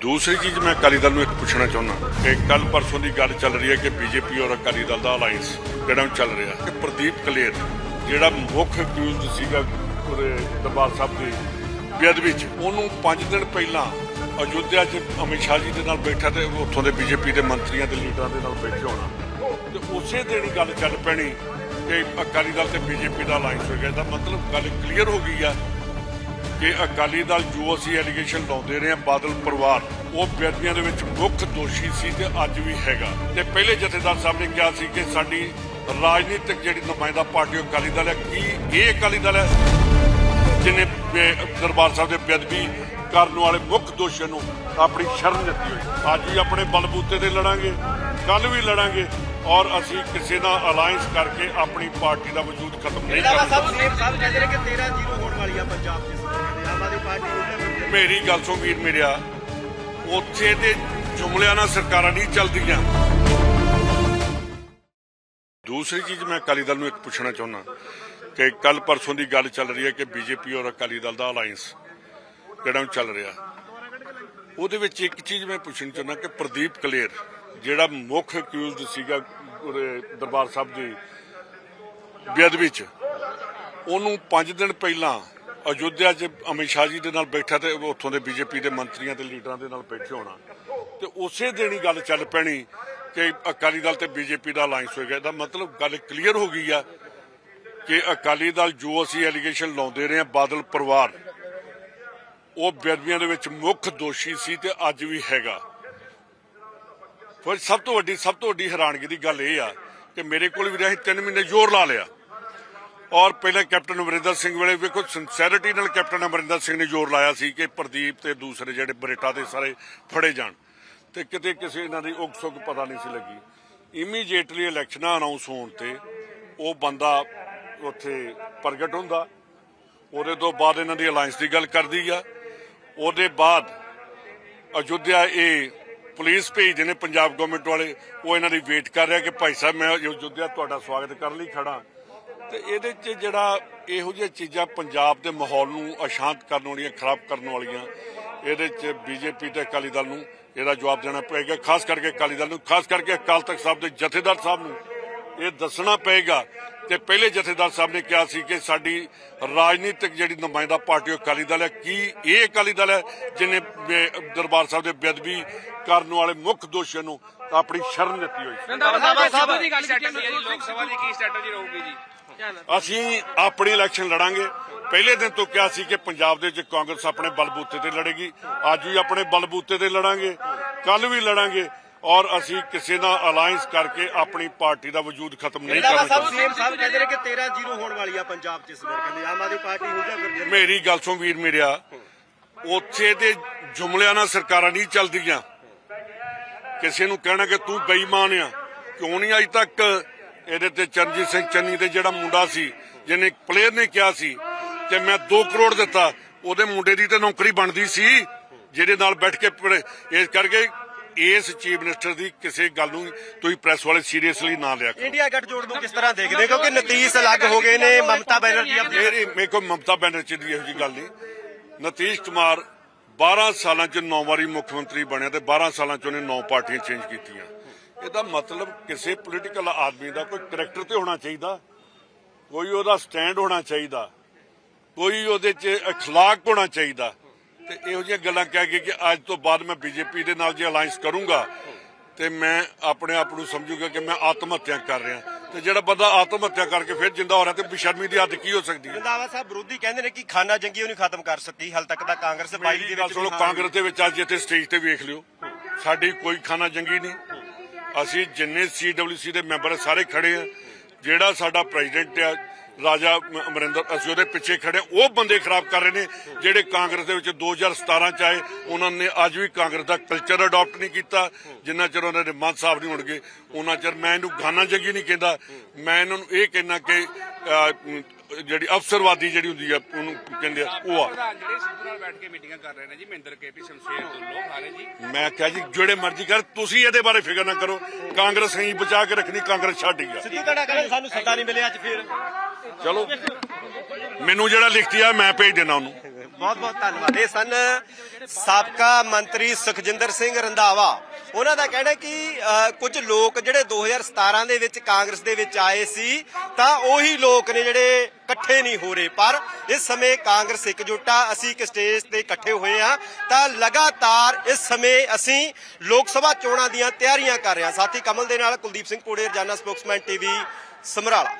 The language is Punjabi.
ਦੂਸਰੀ ਚੀਜ਼ ਮੈਂ ਅਕਾਲੀ ਦਲ ਨੂੰ ਇੱਕ ਪੁੱਛਣਾ ਚਾਹੁੰਦਾ ਕਿ ਕੱਲ ਪਰਸੋਂ ਦੀ ਗੱਲ ਚੱਲ ਰਹੀ ਹੈ ਕਿ ਬੀਜੇਪੀ ਔਰ ਅਕਾਲੀ ਦਲ ਦਾ ਅਲਾਈਅੰਸ ਜਿਹੜਾ ਚੱਲ ਰਿਹਾ ਕਿ ਪ੍ਰਦੀਪ ਕਲੇਰ, ਜਿਹੜਾ ਮੁੱਖ ਅਕਿਊਜ਼ਡ ਸੀਗਾ ਉਹਦੇ ਦਰਬਾਰ ਸਾਹਿਬ ਦੀ ਬੇਅਦਬੀ ਵਿੱਚ ਉਹਨੂੰ 5 ਦਿਨ ਪਹਿਲਾਂ ਅਯੁੱਧਿਆ 'ਚ ਅਮਿਤ ਸ਼ਾਹ ਜੀ ਦੇ ਨਾਲ ਬੈਠਾ ਤੇ ਉੱਥੋਂ ਦੇ ਬੀਜੇਪੀ ਦੇ ਮੰਤਰੀਆਂ ਤੇ ਲੀਡਰਾਂ ਦੇ ਨਾਲ ਬੈਠੇ ਹੋਣਾ। ਤੇ ਉਸੇ ਦਿਨ ਹੀ ਗੱਲ ਚੱਲ ਪੈਣੀ ਕਿ ਅਕਾਲੀ ਦਲ ਤੇ ਬੀਜੇਪੀ ਦਾ ਅਲਾਈਅੰਸ ਹੋ ਗਿਆ। ਤਾਂ ਮਤਲਬ ਗੱਲ ਕਲੀਅਰ ਹੋ ਗਈ ਆ ਕਿ ਅਕਾਲੀ ਦਲ ਜੋ ਅਸੀਂ ਐਲੀਗੇਸ਼ਨ ਲਾਉਂਦੇ ਰਹੇ ਹਾਂ ਬਾਦਲ ਪਰਿਵਾਰ ਉਹ ਬੇਅਦਬੀਆਂ ਦੇ ਵਿੱਚ ਮੁੱਖ ਦੋਸ਼ੀ ਸੀ ਤੇ ਅੱਜ ਵੀ ਹੈਗਾ। ਤੇ ਪਹਿਲੇ ਜਥੇਦਾਰ ਸਾਹਿਬ ਨੇ ਕਿਹਾ ਸੀ ਕਿ ਸਾਡੀ ਰਾਜਨੀਤਿਕ ਜਿਹੜੀ ਨੁਮਾਇੰਦਾ ਪਾਰਟੀ ਅਕਾਲੀ ਦਲ ਹੈ। ਕੀ ਇਹ ਅਕਾਲੀ ਦਲ ਹੈ? ਜਿਹਨੇ ਦਰਬਾਰ ਸਾਹਿਬ ਦੇ ਬੇਅਦਬੀ ਕਰਨ ਵਾਲੇ ਮੁੱਖ ਦੋਸ਼ੀਆਂ ਨੂੰ ਆਪਣੀ ਸ਼ਰਨ ਦਿੱਤੀ ਹੋਈ। ਅੱਜ ਵੀ ਆਪਣੇ ਬਲਬੂਤੇ ਤੇ ਲੜਾਂਗੇ ਕੱਲ ਵੀ ਲੜਾਂਗੇ ਔਰ ਅਸੀਂ ਕਿਸੇ ਨਾਲ ਅਲਾਈਅੰਸ ਕਰਕੇ ਆਪਣੀ ਪਾਰਟੀ ਦਾ ਵਜੂਦ ਖਤਮ ਨਹੀਂ ਕਰਾਂਗੇ। ਸਭ ਸੇਮ ਸਭ ਕਹਿੰਦੇ ਨੇ ਕਿ 13 ਜ਼ੀਰੋ ਹੋਣ ਵਾਲੀ ਆ ਪੰਜਾਬ ਦੇ ਮੇਰੀ ਗੱਲ ਸੁਣ ਵੀਰ ਮੇਰਿਆ ਉੱਥੇ ਦੇ ਜੁਮਲਿਆਂ ਨਾਲ ਸਰਕਾਰਾਂ ਨਹੀਂ ਚੱਲਦੀਆਂ। ਦੂਸਰੀ ਚੀਜ਼ ਮੈਂ ਅਕਾਲੀ ਦਲ ਨੂੰ ਇੱਕ ਪੁੱਛਣਾ ਚਾਹੁੰਦਾ ਕਿ ਕੱਲ ਪਰਸੋਂ ਦੀ ਗੱਲ ਚੱਲ ਰਹੀ ਹੈ ਕਿ ਬੀਜੇਪੀ ਔਰ ਅਕਾਲੀ ਦਲ ਦਾ ਅਲਾਈਅੰਸ ਜਿਹੜਾ ਚੱਲ ਰਿਹਾ। ਉਹਦੇ ਵਿੱਚ ਇੱਕ ਚੀਜ਼ ਮੈਂ ਪੁੱਛਣੀ ਚਾਹੁੰਦਾ ਕਿ ਪ੍ਰਦੀਪ ਕਲੇਰ, ਜਿਹੜਾ ਮੁੱਖ ਅਕਿਊਜ਼ਡ ਸੀਗਾ ਦਰਬਾਰ ਸਾਹਿਬ ਦੀ ਬੇਅਦਬੀ ਵਿੱਚ ਉਹਨੂੰ 5 ਦਿਨ ਪਹਿਲਾਂ ਅਯੁੱਧਿਆ 'ਚ ਅਮਿਤ ਸ਼ਾਹ ਜੀ ਦੇ ਨਾਲ ਬੈਠਾ ਤੇ ਉੱਥੋਂ ਦੇ ਬੀਜੇਪੀ ਦੇ ਮੰਤਰੀਆਂ ਤੇ ਲੀਡਰਾਂ ਦੇ ਨਾਲ ਬੈਠੇ ਹੋਣਾ। ਤੇ ਉਸੇ ਦਿਨ ਹੀ ਗੱਲ ਚੱਲ ਪੈਣੀ ਕਿ ਅਕਾਲੀ ਦਲ ਤੇ ਬੀਜੇਪੀ ਦਾ ਅਲਾਈਅੰਸ ਹੋਏਗਾ। ਇਹਦਾ ਮਤਲਬ ਗੱਲ ਕਲੀਅਰ ਹੋ ਗਈ ਆ ਕਿ ਅਕਾਲੀ ਦਲ ਜੋ ਅਸੀਂ ਐਲੀਗੇਸ਼ਨ ਲਾਉਂਦੇ ਰਹੇ ਹਾਂ ਬਾਦਲ ਪਰਿਵਾਰ, ਉਹ ਬੇਅਦਬੀਆਂ ਦੇ ਵਿੱਚ ਮੁੱਖ ਦੋਸ਼ੀ ਸੀ ਤੇ ਅੱਜ ਵੀ ਹੈਗਾ। ਫਿਰ ਸਭ ਤੋਂ ਵੱਡੀ, ਸਭ ਤੋਂ ਵੱਡੀ ਹੈਰਾਨਗੀ ਦੀ ਗੱਲ ਇਹ ਆ ਕਿ ਮੇਰੇ ਕੋਲ ਵੀ ਰਿਹਾ 3 ਮਹੀਨੇ ਜ਼ੋਰ ਲਾ ਲਿਆ। ਔਰ ਪਹਿਲਾਂ ਕੈਪਟਨ ਅਮਰਿੰਦਰ ਸਿੰਘ ਵੇਲੇ ਵੇਖੋ ਸਿੰਸੈਰਿਟੀ ਨਾਲ ਕੈਪਟਨ ਅਮਰਿੰਦਰ ਸਿੰਘ ਨੇ ਜ਼ੋਰ ਲਾਇਆ ਸੀ ਕਿ ਪ੍ਰਦੀਪ ਤੇ ਦੂਸਰੇ ਜਿਹੜੇ ਬਰੇਟਾ ਦੇ ਸਾਰੇ ਫੜੇ ਜਾਣ। ਤੇ ਕਿਤੇ ਕਿਸੇ ਇਹਨਾਂ ਦੀ ਉਗ ਸੁਗ ਪਤਾ ਨਹੀਂ ਸੀ ਲੱਗੀ। ਇਮੀਡੀਏਟਲੀ ਇਲੈਕਸ਼ਨਾਂ ਅਨਾਉਂਸ ਹੋਣ ਤੇ ਉਹ ਬੰਦਾ ਉੱਥੇ ਪ੍ਰਗਟ ਹੁੰਦਾ। ਉਹਦੇ ਤੋਂ ਬਾਅਦ ਇਹਨਾਂ ਦੀ ਅਲਾਈਅੰਸ ਦੀ ਗੱਲ ਕਰਦੀ ਆ। ਉਹਦੇ ਬਾਅਦ ਅਯੁੱਧਿਆ ਇਹ ਪੁਲਿਸ ਭੇਜਦੇ ਨੇ ਪੰਜਾਬ ਗਵਰਨਮੈਂਟ ਵਾਲੇ। ਉਹ ਇਹਨਾਂ ਦੀ ਵੇਟ ਕਰ ਰਿਹਾ ਕਿ ਭਾਈ ਸਾਹਿਬ, ਮੈਂ ਅਯੁੱਧਿਆ ਤੁਹਾਡਾ ਸਵਾਗਤ ਕਰਨ ਲਈ ਖੜਾ ਤੇ ਇਹਦੇ 'ਚ ਜਿਹੜਾ ਇਹੋ ਜਿਹੀਆਂ ਚੀਜ਼ਾਂ ਪੰਜਾਬ ਦੇ ਮਾਹੌਲ ਨੂੰ ਅਸ਼ਾਂਤ ਕਰਨ ਵਾਲੀਆਂ, ਖਰਾਬ ਕਰਨ ਵਾਲੀਆਂ, ਇਹਦੇ 'ਚ ਬੀਜੇਪੀ ਤੇ ਅਕਾਲੀ ਦਲ ਨੂੰ ਇਹਦਾ ਜਵਾਬ ਦੇਣਾ ਪਏਗਾ, ਖਾਸ ਕਰਕੇ ਅਕਾਲੀ ਦਲ ਨੂੰ, ਖਾਸ ਕਰਕੇ ਅਕਾਲ ਤਖਤ ਸਾਹਿਬ ਦੇ ਜਥੇਦਾਰ ਸਾਹਿਬ ਨੂੰ। ਇਹ ਦੱਸਣਾ ਪਏਗਾ ਤੇ ਪਹਿਲੇ ਜਥੇਦਾਰ ਸਾਹਿਬ ਨੇ ਕਿਹਾ ਸੀ ਕਿ ਸਾਡੀ ਰਾਜਨੀਤਿਕ ਜਿਹੜੀ ਨੁਮਾਇੰਦਾ ਪਾਰਟੀ ਅਕਾਲੀ ਦਲ ਹੈ। ਕੀ ਇਹ ਅਕਾਲੀ ਦਲ ਹੈ ਜਿਹਨੇ ਦਰਬਾਰ ਸਾਹਿਬ ਦੇ ਬੇਅਦਬੀ ਕਰਨ ਵਾਲੇ ਮੁੱਖ ਦੋਸ਼ੀਆਂ ਨੂੰ ਆਪਣੀ ਸ਼ਰਨ ਦਿੱਤੀ ਹੋਈ ਸੀ। ਰੰਧਾਵਾ ਸਾਹਿਬ ਦੀ ਗੱਲ ਕੀਤੀ ਹੈ ਜੀ ਲੋਕ ਸਭਾ ਦੀ ਕੀ ਸਟ੍ਰੈਟਜੀ ਰਹੂਗੀ ਜੀ। ਅਸੀਂ ਆਪਣੀ ਇਲੈਕਸ਼ਨ ਲੜਾਂਗੇ। ਪਹਿਲੇ ਦਿਨ ਤੋਂ ਕਿਹਾ ਸੀ ਕਿ ਪੰਜਾਬ ਦੇ ਵਿੱਚ ਕਾਂਗਰਸ ਆਪਣੇ ਬਲਬੂਤੇ ਤੇ ਲੜੇਗੀ। ਅੱਜ ਵੀ ਆਪਣੇ ਬਲਬੂਤੇ ਤੇ ਲੜਾਂਗੇ। ਕੱਲ ਵੀ ਲੜਾਂਗੇ। ਔਰ ਅਸੀਂ ਕਿਸੇ ਨਾਲ ਅਲਾਈਅੰਸ ਕਰਕੇ ਆਪਣੀ ਪਾਰਟੀ ਦਾ ਵਜੂਦ ਖਤਮ ਨਹੀਂ ਕਰਨਾ ਸਭ ਚਾਹੁੰਦੇ ਸਭ ਕਹਿੰਦੇ ਨੇ ਕਿ 13 ਜ਼ੀਰੋ ਹੋਣ ਵਾਲੀ ਆ ਪੰਜਾਬ ਦੇ ਸਮੇਂ ਕਹਿੰਦੇ ਆਮ ਆਦਮੀ ਪਾਰਟੀ ਨੂੰ ਜਾਂ ਫਿਰ ਮੇਰੀ ਗੱਲ ਸੁਣ ਵੀਰ ਮੇਰਿਆ ਉੱਥੇ ਦੇ ਜੁਮਲਿਆਂ ਨਾਲ ਸਰਕਾਰਾਂ ਨਹੀਂ ਚੱਲਦੀਆਂ। ਕਿਸੇ ਨੂੰ ਕਹਿਣਾ ਕਿ ਤੂੰ ਬੇਈਮਾਨ ਆ ਕਿਉਂ ਨਹੀਂ ਅਜ ਤੱਕ ਇਹਦੇ ਤੇ ਚਰਨਜੀਤ ਸਿੰਘ ਚੰਨੀ ਤੇ ਜਿਹੜਾ ਮੁੰਡਾ ਸੀ ਜਿਹਨੇ ਪਲੇਅਰ ਨੇ ਕਿਹਾ ਸੀ ਕਿ ਮੈਂ 2 ਕਰੋੜ ਦਿੱਤਾ ਉਹਦੇ ਮੁੰਡੇ ਦੀ ਤੇ ਨੌਕਰੀ ਬਣਦੀ ਸੀ ਜਿਹਦੇ ਨਾਲ ਬੈਠ ਕੇ। ਇਸ ਕਰਕੇ ਇਸ ਚੀਫ ਮਿਨਿਸਟਰ ਦੀ ਕਿਸੇ ਗੱਲ ਨੂੰ ਤੁਸੀਂ ਪ੍ਰੈਸ ਵਾਲੇ ਸੀਰੀਅਸਲੀ ਨਾ ਲਿਆ ਕਰੋ ਇੰਡੀਆ ਗੱਠਜੋੜ ਨੂੰ ਕਿਸ ਤਰ੍ਹਾਂ ਦੇਖਦੇ? ਕਿਉਂਕਿ ਨਤੀਜ ਅਲੱਗ ਹੋ ਗਏ ਨੇ ਮਮਤਾ ਬੈਨਰਜੀ ਮੇਰੀ ਮੇਰੇ ਕੋਲ ਮਮਤਾ ਬੈਨਰਜੀ ਦੀ ਇਹੋ ਜਿਹੀ ਗੱਲ ਨਹੀਂ ਨਤੀਸ਼ ਕੁਮਾਰ 12 ਸਾਲਾਂ ਚ 9 ਵਾਰੀ ਮੁੱਖ ਮੰਤਰੀ ਬਣਿਆ ਤੇ 12 ਸਾਲਾਂ ਚ ਉਹਨੇ 9 ਪਾਰਟੀਆਂ ਚੇਂਜ ਕੀਤੀਆਂ ਇਹਦਾ ਮਤਲਬ ਕਿਸੇ ਪੋਲੀਟੀਕਲ ਆਦਮੀ ਦਾ ਕੋਈ ਕਰੈਕਟਰ ਤੇ ਹੋਣਾ ਚਾਹੀਦਾ ਕੋਈ ਉਹਦਾ ਸਟੈਂਡ ਹੋਣਾ ਚਾਹੀਦਾ ਕੋਈ ਉਹਦੇ 'ਚ اخلاق ਹੋਣਾ ਚਾਹੀਦਾ ਤੇ ਇਹੋ ਜਿਹੀਆਂ ਗੱਲਾਂ ਕਹਿ ਕੇ ਕਿ ਅੱਜ ਤੋਂ ਬਾਅਦ ਮੈਂ ਬੀਜੇਪੀ ਦੇ ਨਾਲ ਜੇ ਅਲਾਈਅੰਸ ਕਰੂੰਗਾ ਤੇ ਮੈਂ ਆਪਣੇ ਆਪ ਨੂੰ ਸਮਝੂਗਾ ਕਿ ਮੈਂ ਆਤਮ ਹੱਤਿਆ ਕਰ ਰਿਹਾ ਤੇ ਜਿਹੜਾ ਬੰਦਾ ਆਤਮ ਹੱਤਿਆ ਕਰਕੇ ਫਿਰ ਜਿੰਦਾ ਹੋ ਰਿਹਾ ਤੇ ਬੇਸ਼ਰਮੀ ਦੀ ਹੱਦ ਕੀ ਹੋ ਸਕਦੀ ਹੈ? ਰੰਧਾਵਾ ਸਾਹਿਬ ਵਿਰੋਧੀ ਕਹਿੰਦੇ ਨੇ ਕਿ ਖਾਨਾ ਜੰਗੀ ਉਹ ਨਹੀਂ ਖਤਮ ਕਰ ਸਕੀ ਹਾਲ ਤੱਕ ਤਾਂ ਕਾਂਗਰਸ 22 ਮੇਰੀ ਦੇ ਵਿੱਚ ਸੁਣੋ ਕਾਂਗਰਸ ਦੇ ਵਿੱਚ ਅੱਜ ਇੱਥੇ ਸਟੇਜ ਤੇ ਵੇਖ ਲਿਓ। ਸਾਡੀ ਕੋਈ ਖਾਨਾ ਜੰਗੀ ਨਹੀਂ। ਅਸੀਂ ਜਿੰਨੇ ਸੀਡਬਲਯੂਸੀ ਦੇ ਮੈਂਬਰ ਸਾਰੇ ਖੜੇ ਆ। ਜਿਹੜਾ ਸਾਡਾ ਪ੍ਰੈਜ਼ੀਡੈਂਟ ਆ ਰਾਜਾ ਅਮਰਿੰਦਰ ਅਸੀਂ ਉਹਦੇ ਪਿੱਛੇ ਖੜੇ। ਉਹ ਬੰਦੇ ਖਰਾਬ ਕਰ ਰਹੇ ਨੇ ਜਿਹੜੇ ਕਾਂਗਰਸ ਦੇ ਵਿੱਚ 2017 ਚ ਆਏ ਉਹਨਾਂ ਨੇ ਅੱਜ ਵੀ ਕਾਂਗਰਸ ਦਾ ਕਲਚਰ ਅਡਾਪਟ ਨਹੀਂ ਕੀਤਾ ਜਿੰਨਾ ਚਿਰ ਉਹਨਾਂ ਦੇ ਮਨ ਸਾਫ਼ ਨਹੀਂ ਹੋਣਗੇ ਉਹਨਾਂ ਚਿਰ ਮੈਂ ਇਹਨੂੰ ਗਾਨਾ ਜੰਗੀ ਨਹੀਂ ਕਹਿੰਦਾ ਮੈਂ ਇਹਨਾਂ ਨੂੰ ਇਹ ਕਹਿਣਾ ਕਿ ਜਿਹੜੀ ਅਫਸਰਵਾਦੀ ਜਿਹੜੀ ਹੁੰਦੀ ਆ ਉਹਨੂੰ ਕਹਿੰਦੇ ਆ ਉਹ ਆ। ਪ੍ਰਧਾਨ ਜਿਹੜੇ ਸਿੱਧੂ ਨਾਲ ਬੈਠ ਕੇ ਮੀਟਿੰਗਾਂ ਕਰ ਰਹੇ ਨੇ ਜੀ ਮਹਿੰਦਰ ਕੇਪੀ ਸ਼ਮਸ਼ੇਰ ਦੁੱਲੋ ਹਾਰੇ ਜੀ। ਮੈਂ ਕਿਹਾ ਜੀ ਜਿਹੜੇ ਮਰਜ਼ੀ ਕਰ ਤੁਸੀਂ ਇਹਦੇ ਬਾਰੇ ਫਿਕਰ ਨਾ ਕਰੋ ਕਾਂਗਰਸ ਹੀ ਬਚਾ ਕੇ ਰੱਖਣੀ ਕਾਂਗਰਸ ਛੱਡ ਗਿਆ ਸਿੱਧੂ ਤੁਹਾਡਾ ਕਹਿੰਦੇ ਸਾਨੂੰ ਸੱਦਾ ਨਹੀਂ ਮਿਲਿਆ ਅੱਜ ਫਿਰ। ਚਲੋ। ਮੈਨੂੰ ਜਿਹੜਾ ਲਿਖਤੀ ਆ, ਮੈਂ ਭੇਜ ਦੇਣਾ ਉਹਨੂੰ। ਬਹੁਤ ਬਹੁਤ ਧੰਨਵਾਦ। ਇਹ ਸਨ ਸਾਬਕਾ ਮੰਤਰੀ ਸੁਖਜਿੰਦਰ ਸਿੰਘ ਰੰਧਾਵਾ। ਉਹਨਾਂ ਦਾ ਕਹਿਣਾ ਕਿ ਕੁਝ ਲੋਕ ਜਿਹੜੇ 2017 ਦੇ ਵਿੱਚ ਕਾਂਗਰਸ ਦੇ ਵਿੱਚ ਆਏ ਸੀ, ਤਾਂ ਉਹੀ ਲੋਕ ਨੇ ਜਿਹੜੇ ਇਕੱਠੇ ਨਹੀਂ ਹੋ ਰਹੇ। ਪਰ ਇਸ ਸਮੇਂ ਕਾਂਗਰਸ ਇਕਜੁੱਟ ਆ, ਅਸੀਂ ਇੱਕ ਸਟੇਜ ਤੇ ਇਕੱਠੇ ਹੋਏ ਆ ਤਾਂ ਲਗਾਤਾਰ ਇਸ ਸਮੇਂ ਅਸੀਂ ਲੋਕ ਸਭਾ ਚੋਣਾਂ ਦੀਆਂ ਤਿਆਰੀਆਂ ਕਰ ਰਹੇ ਹਾਂ। ਸਾਥੀ ਕਮਲ ਦੇ ਨਾਲ ਕੁਲਦੀਪ ਸਿੰਘ ਕੋੜੇ ਰਜਾਨਾ ਸਪੋਕਸਮੈਨ ਟੀਵੀ, ਸਮਰਾਲਾ।